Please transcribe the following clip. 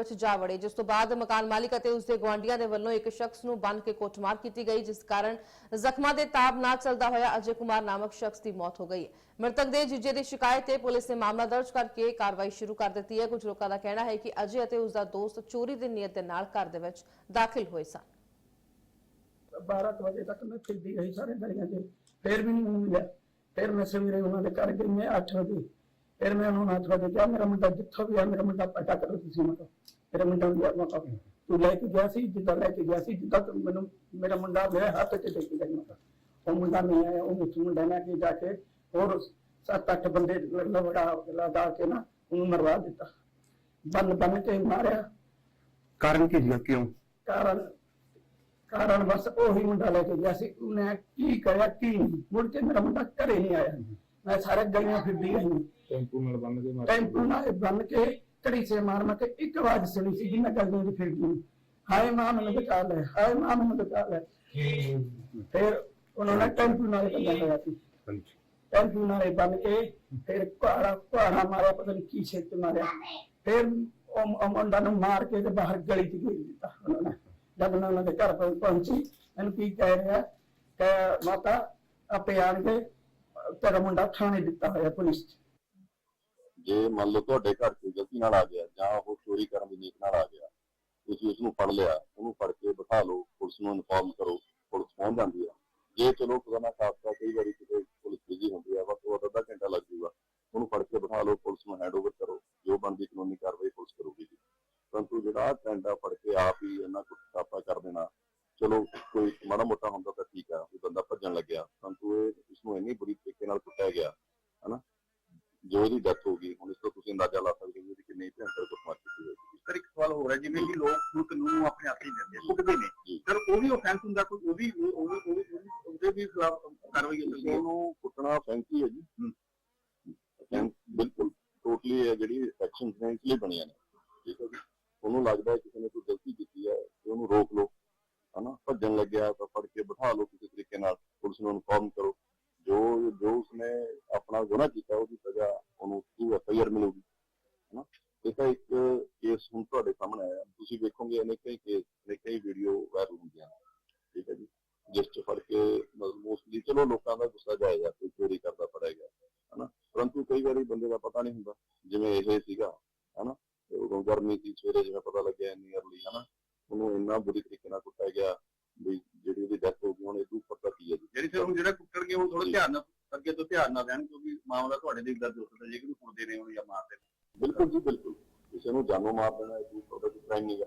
ਵਿੱਚ ਜਾ ਵੜੇ, ਜਿਸ ਤੋਂ ਬਾਅਦ ਮਕਾਨ ਮਾਲਿਕ ਅਤੇ ਉਸ ਦੇ ਗੁਆਂਢੀਆਂ ਦੇ ਵੱਲੋਂ ਇੱਕ ਸ਼ਖਸ ਨੂੰ ਬੰਨ ਕੇ ਕੁੱਟਮਾਰ ਕੀਤੀ ਗਈ, ਜਿਸ ਕਾਰਨ ਜ਼ਖਮਾਂ ਦੇ ਤਾਬ ਨਾ ਚੱਲਦਾ ਹੋਇਆ ਅਜੇ ਕੁਮਾਰ ਨਾਮਕ ਸ਼ਖਸ ਦੀ ਮੌਤ ਹੋ ਗਈ ਹੈ। ਮ੍ਰਿਤਕ ਦੇ ਜੀਜੇ ਦੀ ਸ਼ਿਕਾਇਤ ਤੇ ਪੁਲਿਸ ਨੇ ਮਾਮਲਾ ਦਰਜ ਕਰਕੇ ਕਾਰਵਾਈ ਸ਼ੁਰੂ ਕਰ ਦਿੱਤੀ ਹੈ। ਕੁਝ ਲੋਕਾਂ ਦਾ ਕਹਿਣਾ ਹੈ ਕਿ ਅਜੇ ਅਤੇ ਉਸ ਦਾ ਦੋਸਤ ਚੋਰੀ ਦੀ ਨੀਅਤ ਦੇ ਨਾਲ ਘਰ ਦੇ ਵਿੱਚ ਦਾਖਲ ਹੋਏ ਸਨ। 12 ਵਜੇ ਤੱਕ ਮੈਂ ਫਿਰਦੀ ਰਹੀ, ਸਾਰੇ ਗਲੀਆਂ 'ਚ ਫਿਰ ਵੀ ਨਹੀਂ ਮਿਲਿਆ ਫਿਰ ਮੈਂ ਸਵੇਰੇ ਉਹਨਾਂ ਦੇ ਘਰ ਗਈ ਮੈਂ 8 ਵਜੇ ਫਿਰ ਮੈਂ ਉਹਨਾਂ ਨੂੰ 8 ਵਜੇ ਕਿਹਾ ਮੇਰਾ ਮੁੰਡਾ ਜਿੱਥੋਂ ਵੀ ਆ ਮੇਰਾ ਮੁੰਡਾ ਪਤਾ ਕਰੋ ਤੁਸੀਂ ਮਤਲਬ ਮੇਰਾ ਮੁੰਡਾ ਵੀ ਆ ਮਤਲਬ ਤੂੰ ਲੈ ਕੇ ਗਿਆ ਸੀ ਜਿੱਦਾਂ ਲੈ ਕੇ ਗਿਆ ਸੀ ਜਿੱਦਾਂ ਤੂੰ ਮੈਨੂੰ ਮੇਰਾ ਮੁੰਡਾ ਮੇਰੇ ਹੱਥ 'ਚ ਦੇ ਕੇ ਗਿਆ ਮਤਲਬ ਉਹ ਮੁੰਡਾ ਨਹੀਂ ਆਇਆ ਉਹ ਮੁੱਛ ਮੁੰਡਾ ਨੇ ਕਿ ਜਾ ਕੇ ਹੋਰ ਸੱਤ ਅੱਠ ਬੰਦੇ ਲਵੜਾ ਲਗਾ ਕੇ ਨਾ ਉਹਨੂੰ ਮਰਵਾ ਦਿੱਤਾ ਬੰਨ ਬੰਨ ਕੇ ਮਾਰਿਆ ਕਾਰਨ ਕੀ ਸੀਗਾ ਕਿਉਂ ਕਾਰਨ ਕਾਰਨ ਬਸ ਉਹੀ ਮੁੰਡਾ ਲੈ ਕੇ ਗਿਆ ਸੀ ਉਹਨੇ ਕੀ ਕਰਿਆ ਕੀ ਨਹੀਂ ਮੁੜ ਕੇ ਮੇਰਾ ਮੁੰਡਾ ਘਰੇ ਨਹੀਂ ਆਇਆ ਮੈਂ ਸਾਰੇ ਗਲੀਆਂ ਫਿਰਦੀ ਰਹੀ ਟੈਂਪੂ ਨਾਲ ਬੰਨ ਕੇ ਟੈਂਪੂ ਨਾਲ ਬੰਨ ਕੇ ਘੜੀ ਸੇ ਮਾਰ ਮਾਰ ਕੇ ਇੱਕ ਆਵਾਜ਼ ਸੁਣੀ ਸੀ ਜਿੰਨਾ ਗਲੀਆਂ ਦੀ ਫਿਰਦੀ ਹਾਏ ਮਾਂ ਮੈਨੂੰ ਬਚਾ ਲੈ ਹਾਏ ਮਾਂ ਮੈਨੂੰ ਬਚਾ ਲੈ। ਫਿਰ ਉਹਨਾਂ ਨੇ ਟੈਂਪੂ ਨਾਲ ਬੰਨਿਆ ਹੋਇਆ ਸੀ। ਟੈਂਪੂ ਨਾਲ ਬੰਨ ਕੇ ਫਿਰ ਕੁਹਾੜਾ ਕੁਹਾੜਾ ਮਾਰਿਆ ਪਤਾ ਨਹੀਂ ਕੀ ਛੇਤ ਮਾਰਿਆ। ਫਿਰ ਉਹ ਮੁੰਡਾ ਨੂੰ ਮਾਰ ਕੇ ਤੇ ਬਾਹਰ ਗਲੀ ਚ ਗੇਰ ਦਿੱਤਾ ਉਹਨਾਂ ਨੇ। ਜਦ ਮੈਂ ਉਹਨਾਂ ਦੇ ਘਰ ਪਹੁੰ- ਪਹੁੰਚੀ ਮੈਨੂੰ ਕੀ ਕਹਿ ਰਿਹਾ ਕਿ ਮਾਤਾ ਆਪੇ ਆਣ ਕੇ ਤੇਰਾ ਮੁੰਡਾ ਥਾਣੇ ਦਿੱਤਾ ਹੋਇਆ ਪੁਲਿਸ ਚ। ਜੇ ਮੰਨ ਲਓ ਤੁਹਾਡੇ ਘਰ ਕੋਈ ਗਲਤੀ ਨਾਲ ਆ ਗਿਆ ਜਾਂ ਉਹ ਚੋਰੀ ਕਰਨ ਦੀ ਨੀਤ ਨਾਲ ਆ ਗਿਆ, ਤੁਸੀਂ ਉਸ ਨੂੰ ਫੜ ਲਿਆ, ਉਹਨੂੰ ਫੜ ਕੇ ਬਿਠਾ ਲਓ, ਪੁਲਿਸ ਨੂੰ ਇਨਫੋਰਮ ਕਰੋ, ਪੁਲਿਸ ਪਹੁੰਚ ਜਾਂਦੀ ਆ। ਜੇ ਚਲੋ ਖੁਦਾ ਖਾਸਤਾ ਕਈ ਵਾਰੀ ਕਿਤੇ ਪੁਲਿਸ ਬਿਜ਼ੀ ਹੁੰਦੀ ਆ, ਬਸ ਉਹ ਅੱਧਾ ਘੰਟਾ ਲੱਗ ਜੂਗਾ, ਉਹਨੂੰ ਫੜ ਕੇ ਬਿਠਾ ਲਓ, ਪੁਲਿਸ ਨੂੰ ਹੈਂਡਓਵਰ ਕਰੋ, ਜੋ ਬਣਦੀ ਕਾਨੂੰਨੀ ਕਾਰਵਾਈ ਪੁਲਿਸ ਕਰੂਗੀ। ਜੀ ਪਰੰਤੂ ਜਿਹੜਾ ਆਹ ਫੜ ਕੇ ਆਪ ਹੀ ਇਹਨਾਂ ਕੁਝ ਕਾਪਾ ਕਰ ਦੇਣਾ, ਚਲੋ ਕੋਈ ਮਾੜਾ ਮੋਟਾ ਹੁੰਦਾ ਤਾਂ ਠੀਕ ਆ, ਵੀ ਬੰਦਾ ਭੱਜਣ ਲੱਗਿਆ, ਪਰੰਤੂ ਇਹ ਇਸ ਨੂੰ ਇੰਨੀ ਬੁਰੀ ਤਰੀਕੇ ਨਾਲ ਕੁੱਟਿਆ ਗਿਆ, ਹਨਾ? ਜੋ ਇਹਦੀ ਡੈਥ ਤੁਸੀਂ ਅੰਦਾਜ਼ਾ ਲਾ ਸਕਦੇ ਹੋ ਕਿ ਕਿੰਨੀ ਭਿਆਨਕ ਕੁੱਟਮਾਰ ਕੀਤੀ ਹੋਈ ਇਸ ਤਰ੍ਹਾਂ ਇੱਕ ਸਵਾਲ ਹੋ ਰਿਹਾ ਜਿਵੇਂ ਕਿ ਲੋਕ ਨੂੰ ਕਾਨੂੰਨ ਆਪਣੇ ਹੱਥ ਹੀ ਦਿੰਦੇ ਸੁੱਕਦੇ ਨੇ। ਜੀ। ਫਿਰ ਉਹ ਵੀ offense ਹੁੰਦਾ ਕੋਈ ਉਹ ਵੀ ਉਹ ਵੀ ਉਹ ਵੀ ਉਹਦੇ ਵੀ ਖਿਲਾਫ ਕਾਰਵਾਈ ਹੋ ਸਕਦੀ ਹੈ। ਉਹਨੂੰ ਕੁੱਟਣਾ ਫੈਂਕੀ ਹੈ ਜੀ। ਹੂੰ। Offense ਬਿਲਕੁਲ ਟੋਟਲੀ ਹੈ ਜਿਹੜੀ ਐਕਸ਼ਨ ਫੈਂਕਲੀ ਬਣੀਆਂ ਨੇ। ਠੀਕ ਹੈ ਜੀ। ਉਹਨੂੰ ਲੱਗਦਾ ਹੈ ਕਿਸੇ ਨੇ ਕੋਈ ਗਲਤੀ ਕੀਤੀ ਹੈ ਤੇ ਉਹਨੂੰ ਰੋਕ ਲਓ। ਹਨਾ? ਭੱਜਣ ਲੱਗਿਆ ਤਾਂ ਫੜ ਕੇ ਬਿਠਾ ਲਓ ਕਿਸੇ ਤਰੀਕੇ ਨਾਲ। ਪੁਲਿਸ ਨੂੰ ਇਨਫੋਰਮ ਕਰੋ। ਜੋ ਜੋ ਉਸਨੇ ਆਪਣਾ ਗੁਨਾਹ ਕੀਤਾ ਉਹਦੀ ਸਜ਼ਾ ਉਹਨੂੰ ਟੂ ਐਫਆਈਆਰ ਮਿਲੂਗੀ। ਹਨਾ? ਇਹ ਤਾਂ ਇੱਕ ਕੇਸ ਹੁਣ ਤੁਹਾਡੇ ਸਾਹਮਣੇ ਆਇਆ। ਤੁਸੀਂ ਵੇਖੋਗੇ, ਇਹਨੇ ਕਈ ਕੇਸ ਨੇ ਕਈ ਵੀਡੀਓ ਵਾਇਰਲ ਹੁੰਦੀਆਂ ਠੀਕ ਹੈ ਜੀ? ਜਿਸ ਚ ਫੜ ਕੇ ਮੋਸਟਲੀ ਚਲੋ ਲੋਕਾਂ ਦਾ ਗੁੱਸਾ ਜਾਏਗਾ ਕੋਈ ਚੋਰੀ ਕਰਦਾ ਫੜਿਆ ਗਿਆ, ਹਨਾ? ਪਰੰਤੂ ਕਈ ਵਾਰੀ ਬੰਦੇ ਦਾ ਪਤਾ ਨਹੀਂ ਹੁੰਦਾ, ਜਿਵੇਂ ਇਹ ਸੀਗਾ, ਹਨਾ? ਉਦੋਂ ਗਰਮੀ ਸੀ, ਸਵੇਰੇ ਜਿਵੇਂ ਪਤਾ ਲੱਗਿਆ ਇੰਨੀ ਅਰਲੀ ਹਨਾ? ਉਹਨੂੰ ਇੰਨਾ ਬੁਰੀ ਤਰੀਕੇ ਨਾਲ ਕੁੱਟਿਆ ਗਿਆ ਵੀ ਜਿਹੜੀ ਉਹਦੀ ਡੈਥ ਹੋ ਗਈ, ਹੁਣ ਇਹ ਉੱਪਰ ਦਾ ਕੀ ਹੈ ਜੀ। ਜਿਹੜੀ ਫਿਰ ਹੁਣ ਜਿਹੜਾ ਕੁੱਟਣਗੇ ਉਹ ਥੋੜਾ ਧਿਆਨ ਨਾਲ, ਅੱਗੇ ਤੋਂ ਧਿਆਨ ਨਾਲ ਰਹਿਣ, ਕਿਉਂਕਿ ਮਾਮਲਾ ਤੁਹਾਡੇ ਦੇ ਦਰਜ ਹੋ ਸਕਦਾ, ਜੇ ਕਿ ਕੁੱਟਦੇ ਨੇ ਉਹਨੂੰ ਜਾਂ ਮਾਰਦੇ ਨੇ। ਬਿਲਕੁਲ ਜੀ, ਬਿਲਕੁਲ। ਕਿਸੇ ਨੂੰ ਜਾਨੋਂ ਮਾਰ ਦੇਣਾ, ਇਹ ਕੋਈ ਤੁਹਾਡਾ ਕੋਈ ਕ੍ਰਾਈਮ ਨਹੀਂ ਹੈ